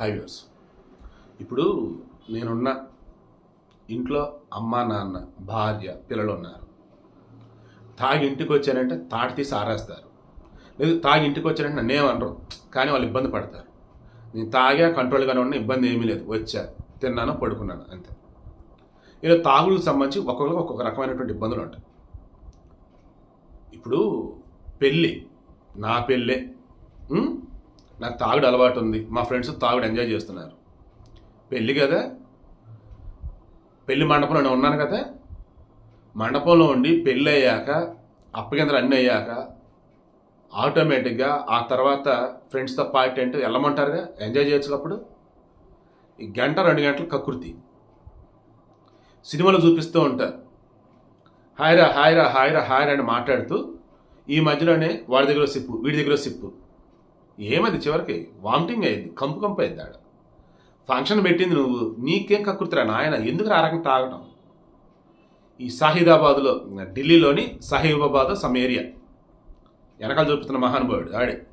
Highways ఇప్పుడు నేనున్న ఇంట్లో అమ్మ నాన్న భార్య పిల్లలు ఉన్నారు తాగి ఇంటికి వచ్చానంటే తాటి తీసి ఆరేస్తారు. లేదు తాగి ఇంటికి వచ్చానంటే నన్ను ఏమనరు. కానీ వాళ్ళు ఇబ్బంది పడతారు. నేను తాగా కంట్రోల్గానే ఉన్న ఇబ్బంది ఏమీ లేదు. వచ్చా తిన్నాను పడుకున్నాను అంతే. ఇలా తాగులకు సంబంధించి ఒక్కొక్కరికి ఒక్కొక్క రకమైనటువంటి ఇబ్బందులు ఉంటాయి. ఇప్పుడు పెళ్ళి నా పెళ్ళే. నాకు తాగుడు అలవాటు ఉంది. మా ఫ్రెండ్స్ తాగుడు ఎంజాయ్ చేస్తున్నారు. పెళ్ళి కదా? పెళ్ళి మండపంలో నేను ఉన్నాను కదా? మండపంలో ఉండి పెళ్ళి అయ్యాక అప్పగింతలు అన్నీ అయ్యాక ఆటోమేటిక్గా ఆ తర్వాత ఫ్రెండ్స్తో పార్టీ అంటే వెళ్ళమంటారుగా? ఎంజాయ్ చేయొచ్చు అప్పుడు? ఈ గంట రెండు గంటలు కకృతి. సినిమాలు చూపిస్తూ ఉంటారు హాయ్రా హాయ్రా హాయ్రా హాయ్రా అని మాట్లాడుతూ ఈ మధ్యలోనే వాడి దగ్గర సిప్పు వీడి దగ్గర సిప్పు. ఏమది చివరికి? వామిటింగ్ అయింది కంపు కంపు అయింది ఆడ. ఫంక్షన్ పెట్టింది నువ్వు నీకేం కక్కుర్తిరా నాయన? ఎందుకు ఆ రకం తాగటం? ఈ సాహిదాబాద్లో ఢిల్లీలోని సాహిబాబాద్ సమ్ ఏరియా. వెనకాల చూపుతున్న మహానుభావుడు ఆడే.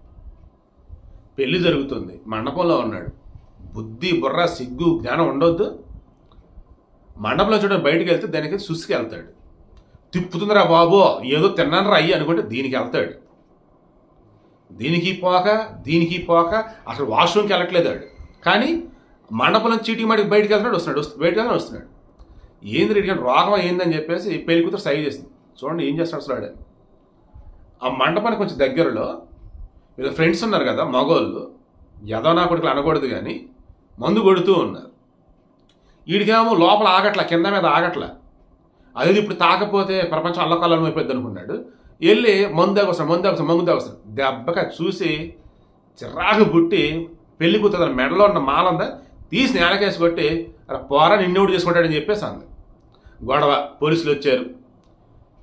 పెళ్ళి జరుగుతుంది మండపంలో ఉన్నాడు. బుద్ధి బుర్ర సిగ్గు జ్ఞానం ఉండొద్దు. మండపంలో చూడ బయటికి వెళ్తే దానికి సుసికి వెళ్తాడు తిప్పుతుందిరా బాబు ఏదో తిన్నాను రా అయ్యి అనుకుంటే దీనికి వెళ్తాడు. దీనికి పోక దీనికి పోక అసలు వాష్రూమ్కి వెళ్ళట్లేదు వాడు. కానీ మండపంలో చీటీ మడికి బయటికి వెళ్తున్నాడు వస్తున్నాడు వస్తు- బయటికి వెళ్తున్నాడు వస్తున్నాడు. ఏంది రెడ్డి రోగం ఏందని చెప్పేసి పెళ్ళి కూతురు సై చేసింది. చూడండి ఏం చేస్తాడు అసలు వాడు ఆ మండపానికి కొంచెం దగ్గరలో వీళ్ళ ఫ్రెండ్స్ ఉన్నారు కదా మగోళ్ళు. ఎదో నా కొడుకులు అనకూడదు కానీ మందు కొడుతూ ఉన్నారు. వీడికేమో లోపల ఆగట్ల కింద మీద ఆగట్ల. అది ఇప్పుడు తాకపోతే ప్రపంచం అల్లకల్లం అయిపోద్ది అనుకున్నాడు. వెళ్ళి మందు అవసరం మందు అవసరం మందు అవసరం దెబ్బక చూసి చిరాకు పుట్టి పెళ్ళి కూతురు మెడలో ఉన్న మాలందా తీసి నేలకేసి కొట్టి అలా పోరా నిన్నోడు చేసుకుంటాడని చెప్పేసి అంది. గొడవ పోలీసులు వచ్చారు.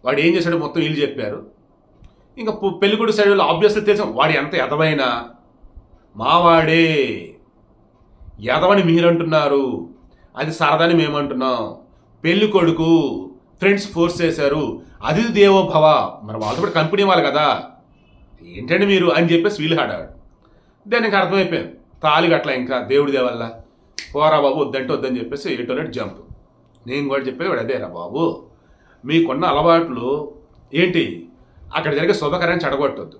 వాడు ఏం చేశాడో మొత్తం వీళ్ళు చెప్పారు. ఇంకా పు- పెళ్ళికొడు సైడ్ వాళ్ళు ఆబ్వియస్లీ తెలుసు వాడు ఎంత ఎదవైనా మావాడే ఎదవని మీరంటున్నారు అది సరదాని మేమంటున్నాం. పెళ్ళి కొడుకు ఫ్రెండ్స్ ఫోర్స్ చేశారు. అది దేవోభవ. మరి వాళ్ళతో కూడా కంపెనీ వాళ్ళు కదా. ఏంటండి మీరు అని చెప్పేసి వీళ్ళు ఆడాడు దానికి అర్థమైపోయింది. తాళి గట్ల ఇంకా దేవుడి దేవల్ల. పోరా బాబు వద్దంటే వద్దని చెప్పేసి ఎటోనెట్ జంప్. నేను కూడా చెప్పేది వాడు అదేరా బాబు. మీకున్న అలవాట్లు ఏంటి? అక్కడ జరిగే శుభకార్యాన్ని చెడగొట్టొద్దు.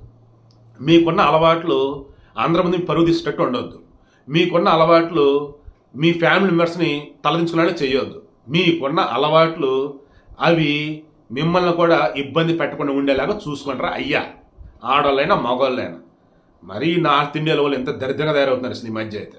మీకున్న అలవాట్లు అందరి ముందు పరుగు తీసేటట్టు ఉండొద్దు. మీకున్న అలవాట్లు మీ ఫ్యామిలీ మెంబర్స్ని తలదించుకునేలా చేయొద్దు. మీకున్న అలవాట్లు అవి మిమ్మల్ని కూడా ఇబ్బంది పెట్టకుండా ఉండేలాగా చూసుకుంటారా అయ్యా. ఆడవాళ్ళైనా మగవాళ్ళైనా మరీ నార్త్ ఇండియాలో వాళ్ళు ఎంత దరిద్రంగా తయారవుతున్నారు ఈ మధ్య అయితే.